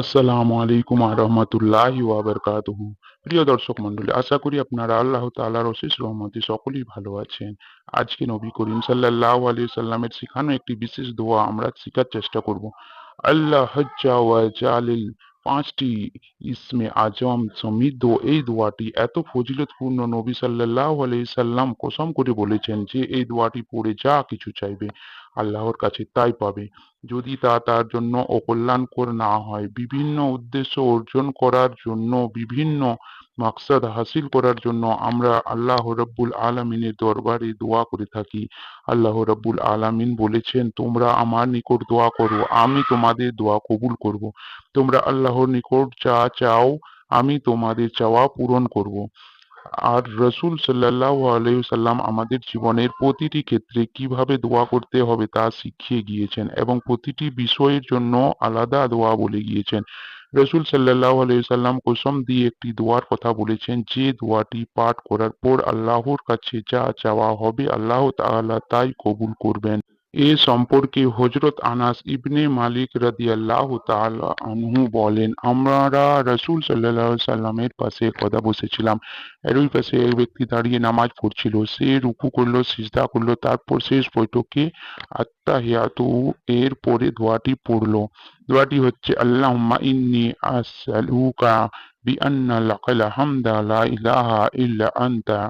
আসসালামু আলাইকুম আরহামতুল্লাহ ওয়াবারকাতুহু প্রিয় দর্শক মন্ডলী আশা করি আপনারা আল্লাহ তাআলার অশেষ রহমতে সকলেই ভালো আছেন। আজকে নবী করিম সাল্লাল্লাহু আলাইহি সাল্লামের শেখানো একটি বিশেষ দোয়া আমরা শেখার চেষ্টা করব। আল্লাহ হজ্জা ওয়া জালিল পাঁচটি ইসমে আজম সমৃদ্ধ এই দোয়াটি এত ফজিলতপূর্ণ নবী সাল্লাল্লাহু আলাইহি সাল্লাম কসম করে বলেছেন যে এই দোয়াটি পড়ে যা কিছু চাইবে। আল্লাহর কাছে তাই পাবে যদি তা তার জন্য অকল্যাণকর না হয়, বিভিন্ন উদ্দেশ্য অর্জন করার জন্য, বিভিন্ন মাকসাদ হাসিল করার জন্য আমরা আল্লাহ রব্বুল আলমিনের দরবারে দোয়া করে থাকি আল্লাহ রব্বুল আলমিন বলেছেন, তোমরা আমার নিকট দোয়া করো, আমি তোমাদের দোয়া কবুল করব। তোমরা আল্লাহর নিকট যা চাও, আমি তোমাদের চাওয়া পূরণ করব। আর রসুল সাল্লাহ আলাইসাল্লাম আমাদের জীবনের প্রতিটি ক্ষেত্রে কীভাবে দোয়া করতে হবে তা শিখিয়ে গিয়েছেন এবং প্রতিটি বিষয়ের জন্য আলাদা দোয়া বলে গিয়েছেন। রসুল সাল্লাহ আলাইসাল্লাম কোসম দিয়ে একটি দোয়ার কথা বলেছেন, যে দোয়াটি পাঠ করার পর আল্লাহর কাছে যা চাওয়া হবে আল্লাহ তাআলা তাই কবুল করবেন। এ সম্পর্কে হজরত আনাস ইবনে মালিক রাদিয়াল্লাহ আনহু বলেন আমরা রসুল সাল্লাহ সাল্লামের পাশে কথা বসেছিলাম এর ওই পাশে এক ব্যক্তি দাঁড়িয়ে নামাজ পড়ছিল সে রুকু করলো সিজদা করলো তারপর শেষ বৈঠকে আত্মাহিয়াতু এর পরে দোয়াটি পড়লো দোয়াটি হচ্ছে আল্লাহ ইন্নি আসআলুকা বিআন্না লাকাল হামদা লা ইলাহা ইল্লা আনতা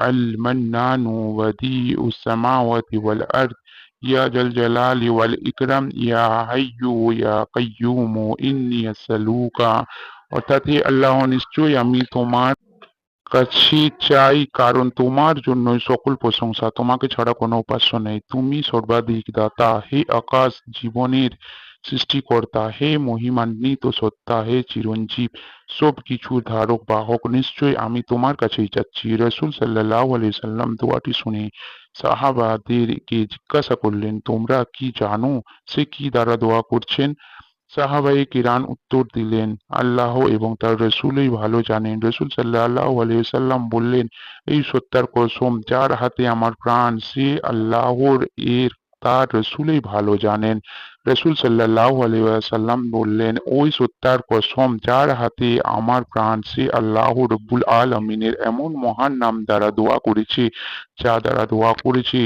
আল মান্নানু ওয়াদিউস সামাওয়াতি ওয়াল আরদ या जल जलाल वल इकरम या हय्यू या कय्यूम इन्नी सलूका অর্থাৎ হে আল্লাহ নিশ্চয়ই আমি তোমার কাছে চাই কারণ তোমার জন্যই সকল প্রশংসা তোমাকে ছাড়া কোনো উপাস্য নেই তুমি সর্বাধিক দাতা হে আকাশ জীবনের সৃষ্টিকর্তা, হে মহিমান্বিত সত্তা, হে চিরঞ্জীব সব কিছুর ধারক, বাহক, নিশ্চয় আমি তোমার কাছেই যাচ্ছি। রসুল সাল্লাহ আলি সাল্লাম দোয়াটি শুনে সাহাবাদেরকে জিজ্ঞাসা করলেন, তোমরা কি জানো সে কি দ্বারা দোয়া করছেন? সাহাবাই কিরান উত্তর দিলেন, আল্লাহ এবং তার রসুলই ভালো জানেন। রসুল সাল্লাহ আলিয়াল্লাম বললেন, এই সত্যার কসম, যার হাতে আমার প্রাণ, সে আল্লাহর এর তার রসুলই ভালো জানেন। রসুল সাল্লাহ আলিয়াল্লাম বললেন, ওই সত্যার কসম যার হাতে আমার প্রাণ, সে আল্লাহ রব্বুল আলমিনের এমন মহান নাম দ্বারা দোয়া করেছে, যা দ্বারা দোয়া করেছে,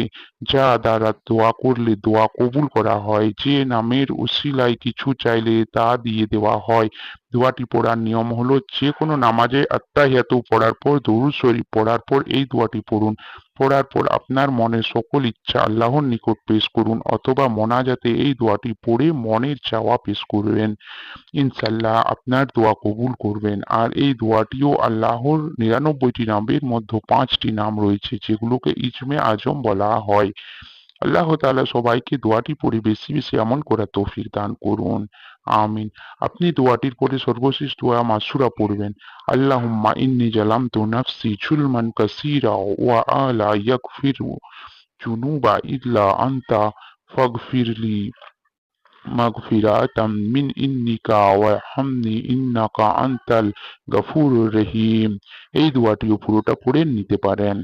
যা দ্বারা দোয়া করলে দোয়া কবুল করা হয়। যে নামের উসিলায় কিছু চাইলে তা দিয়ে দেওয়া হয়। দোয়াটি পড়ার নিয়ম হলো যে কোনো নামাজে আত্মাহিয়াতু পড়ার পর, দরুদ শরীফ পড়ার পর এই দোয়াটি পড়ুন। পড়ার পর আপনার মনের সকল ইচ্ছা আল্লাহর নিকট পেশ করুন, অথবা মোনাজাতে এই দোয়াটি পড়ে মনের চাওয়া পেশ করবেন। ইনশাল্লাহ আপনার দোয়া কবুল করবেন। আর এই দোয়াটিও আল্লাহর নিরানব্বইটি নামের মধ্যে পাঁচটি নাম রয়েছে, যেগুলোকে ইজমে আজম বলা হয়। আল্লাহ তালা সবাইকে দোয়াটি পড়ে বেশি বেশি আমল করার তৌফিক দান করুন। আমিন। আপনি দোয়াটির পরে সর্বশেষ দোয়া মাসুরা পড়বেন। আল্লাহুম্মা ইন্নি জালামতু নাফসি জুলমান কাসীরা ওয়া আলা ইয়াগফিরু জুনুবা ইল্লা আনতা ফাগফিরলি মাগফিরাতাম মিন ইন্নিকা ওয়ারহামনি ইন্নাকা আনতাল গফুরুর রহিম। এই দোয়াটিও পুরোটা পড়ে নিতে পারেন।